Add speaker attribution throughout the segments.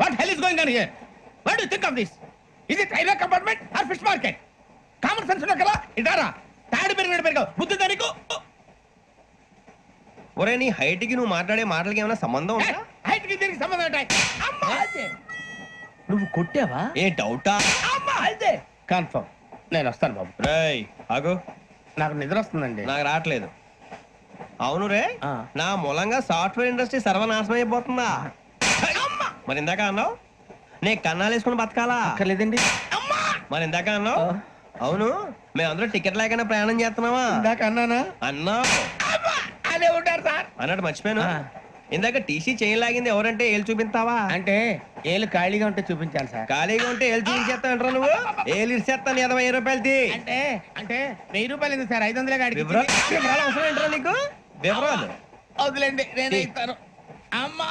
Speaker 1: What hell is going on here what do think of this ఇది railway compartment or fish market common sense ఉన్నా కదా? ఇటారా తాడు పెరిగినట్టు పెరిగావు. బుద్ధి దానికి
Speaker 2: ఒరే నీ హైట్కి నువ్వు మాట్లాడే మాటలకి ఏమైనా సంబంధం ఉందా?
Speaker 1: హైట్కి దీనికి సంబంధం ఉంటాయి అమ్మా!
Speaker 3: నువ్వు కొట్టావా?
Speaker 2: ఏ డౌటా?
Speaker 1: అమ్మా! అదే కన్ఫర్మ్. నేను వస్తాను బాబు.
Speaker 2: రేయ్ ఆగు.
Speaker 1: నాకు నిద్ర వస్తుందండి.
Speaker 2: నాకు రావట్లేదు. అవును రే. నా మూలంగా సాఫ్ట్వేర్ ఇండస్ట్రీ సర్వనాశనం అయిపోతుందా? మరి ఇందాక అన్నావు? నే కన్నాలు వేసుకుని బతకాలా?
Speaker 3: అక్కర్లేదండి.
Speaker 2: మరి ఇందాక అన్నావు? అవును మేమందరూ టికెట్ లేకుండా ప్రయాణం చేస్తున్నావా
Speaker 1: ఇందాక అన్నానా?
Speaker 2: అన్నావు.
Speaker 1: అదే ఉంటారు సార్.
Speaker 2: అన్నట్టు మర్చిపోయాను. ఇందాక టీసీ చేయి లాగింది ఎవరంటే ఏళ్ళు చూపిస్తావా?
Speaker 1: అంటే ఏళ్ళు ఖాళీగా ఉంటే చూపించాలి సార్.
Speaker 2: ఖాళీగా ఉంటే ఏళ్ళు చూపించేస్తానంటారా నువ్వు? ఏళ్ళు ఇచ్చేస్తాను ఇరవై రూపాయలది.
Speaker 1: అంటే అంటే వెయ్యి రూపాయలు ఎందుకు సార్? ఐదు వందలే
Speaker 2: వివరాలు వివరాలు అవసరం ఏంట్రా నీకు వివరాలు?
Speaker 1: వదిలేండి నేనే ఇస్తాను. అమ్మా!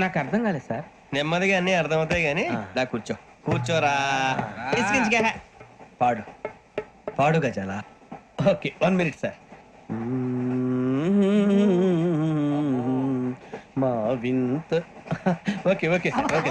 Speaker 1: నాకు అర్థం కాలేదు సార్.
Speaker 2: నెమ్మదిగా అన్ని అర్థమవుతాయి కానీ. దా కూర్చో. కూర్చోరా. పాడు. పాడు గజాల.
Speaker 1: Okay one minute sir. మా వింత. ఓకే ఓకే సార్ ఓకే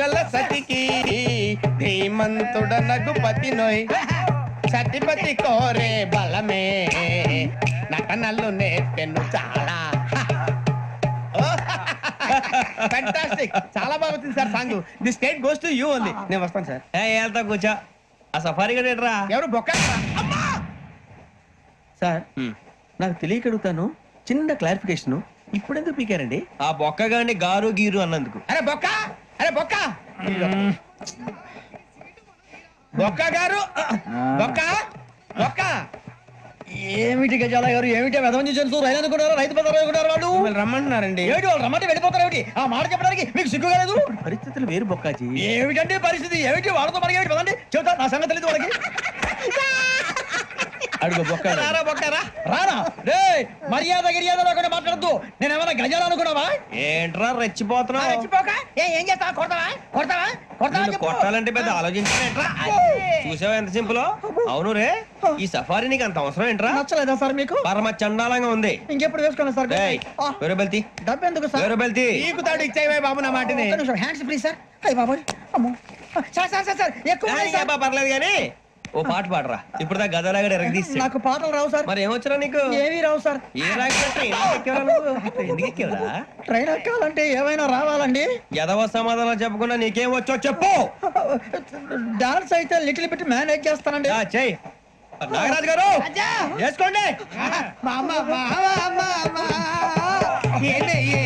Speaker 1: గల సతికి ధీమంతుడనగు పతి నోయ్ సతిపతి కోరే బలమే నటనలు నేర్పెను చాలా ఫ్యాంటాస్టిక్ చాలా బాగా వచ్చింది sir song the state goes to you only నేను వస్తాను సార్
Speaker 2: వెళ్తా కూర్చో. ఆ సఫారీ ఎట్రా?
Speaker 1: ఎవరు బొక్క? సార్ నాకు తెలియక అడుగుతాను. చిన్న క్లారిఫికేషన్ ఇప్పుడెందుకు పీకారండి?
Speaker 2: ఆ బొక్కగాని గారు గీరు అన్నందుకు.
Speaker 1: అరే బొక్క! అరే బొక్క! బొక్క గారు! బొక్క! బొక్క!
Speaker 3: ఏమిటి గజాల గారు? ఏమిటి? వెదవం చూసారు రైలు అనుకున్నారు? రైతు పెద్దలు అనుకున్నారు వాళ్ళు?
Speaker 1: మిమ్మల్ని రమ్మంటున్నారండి.
Speaker 3: ఏమిటి? వాళ్ళు రమ్మంటే వెళ్ళిపోతారు ఏమిటి? ఆ మాట చెప్పడానికి మీకు సిగ్గు కాలేదు?
Speaker 1: పరిస్థితులు వేరు బొక్కాజీ.
Speaker 3: ఏమిటంటే పరిస్థితి? ఏమిటి? వాళ్ళతో మనకి ఏమిటి? పదండి. చెబుతా నా సంగతి తెలియదు వాళ్ళకి.
Speaker 1: అడుగు బొక్క.
Speaker 3: రే మర్యాద గిర్యాద లేకుండా మాట్లాడద్దు. నేను ఏమైనా గజాలు అనుకున్నావా?
Speaker 2: ఏంట్రా రెచ్చిపోతున్నావు?
Speaker 3: రెచ్చిపోక? ఏ, చేస్తావా? కొడతావా? కొడతావా.
Speaker 2: కొట్టాలంటే పెద్ద ఆలోచించానేట్రా చూసావా ఎంత సింపుల్? అవును రే. ఈ సఫారీ నీకు అంత అవసరం ఏంట్రా?
Speaker 3: నచ్చలేదా సార్ మీకు?
Speaker 2: పరమ చండాలంగా ఉంది.
Speaker 3: ఇంకెప్పుడు వేసుకోండి సార్?
Speaker 2: వేరే బెల్తి.
Speaker 3: డబ్బు ఎందుకు సార్?
Speaker 2: వేరే బెల్తి.
Speaker 1: నీకు తాడు ఇచ్చేవే బాబు నా మాటని.
Speaker 3: హ్యాండ్స్ ఫ్రీ సార్ అయ్యి అమ్మో. సార్ సార్ సార్ ఎక్కువ
Speaker 2: పర్లేదు కానీ ఓ పాట పాడరా. ఇప్పుడు దా గదలాగడ ఎరగదీసి
Speaker 3: నాకు పాటలు రావు సార్.
Speaker 2: మరి ఏమొచ్చరా నీకు?
Speaker 3: ఏమీ రావు సార్.
Speaker 2: ఏ ఎక్కేవరా?
Speaker 3: ట్రైన్ ఎక్కాలంటే ఏమైనా రావాలండి?
Speaker 2: ఎదవ సమాధానం చెప్పకుండా నీకేం వచ్చో చెప్పు.
Speaker 3: డాన్స్ అయితే లిటిల్ బిట్ మేనేజ్ చేస్తానండి
Speaker 2: ఆ, చెయ్ నాగరాజు గారు వేసుకోండి.
Speaker 1: మామ మామ మామ ఏమే ఏమే మామ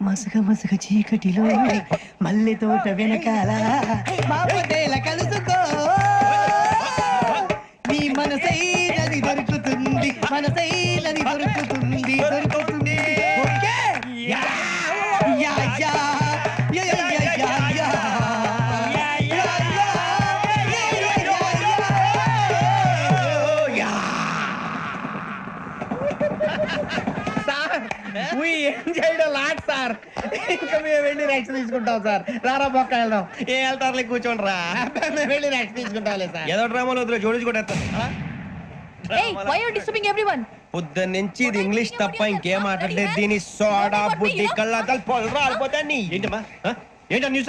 Speaker 2: ఆపేయండి.
Speaker 3: మసక మసక చీకటిలో మల్లె తోట వెనకాల బాపతేల కలుసుకో నీ మనసైనది దొరుకుతుంది మనసైనది దొరుకుతుంది దొరుకుతుంది Ha ha ha!
Speaker 1: మీ ఏం చేయడం లాట్ సార్ ఇంకా మేము వెళ్ళి రెక్స్ తీసుకుంటాం సార్ రారా వెళ్దాం.
Speaker 2: ఏ వెళ్తారులే కూర్చోండి రా.
Speaker 1: మేము వెళ్ళి రెక్స్ తీసుకుంటాం సార్
Speaker 2: ఏదో డ్రామాలో వదిలే జోడించుకుంటారు
Speaker 4: Hey,
Speaker 2: పొద్దున్న నుంచి ఇది ఇంగ్లీష్ తప్ప ఇంకేం మాట్లాడలేదు. దీని సోడా బుడ్డి కళ్ళ తల
Speaker 1: ఏంటమ్మా? ఏంటో న్యూస్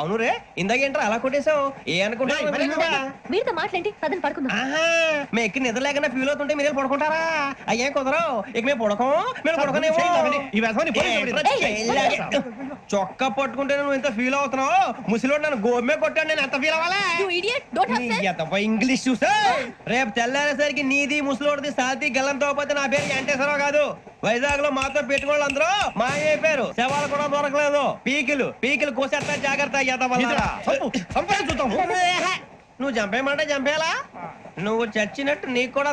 Speaker 2: అవును రే ఇందాక ఏంట్రా అలా కొట్టేశావు? ఏ
Speaker 1: మరి
Speaker 4: మీరుతో మాట్లాడి పదని పడుకుందాం.
Speaker 2: ఆహా మేము ఎక్కి నిద్ర లేకుండా ఫీల్ అవుతుంటే మీరే పడుకుంటారా? అయ్యే కుదరవు? ఇక మేము పడకం మేము పడకనేమో? చొక్కా పట్టుకుంటే నువ్వు ఎంత ఫీల్ అవుతున్నావు? ముసలివాడు నన్ను గోమే కొట్టాడు నేను ఎంత ఫీల్ అవ్వాలా? ఇంగ్లీష్ చూసా? రేపు తెల్లారేసరికి నీది ముసలోడిది సాతి గల్లంతో పోతే నా పేరు వెంకటేశ్వరరావు కాదు. వైజాగ్లో మాతో పెట్టుకోళ్ళు అందరూ మాయైపోయారు శవాలు కూడా దొరకలేదు. పీకిలు పీకిలు కోసేస్తా జాగ్రత్త నువ్వు చంపేయమంటే చంపేలా నువ్వు చచ్చినట్టు నీకు కూడా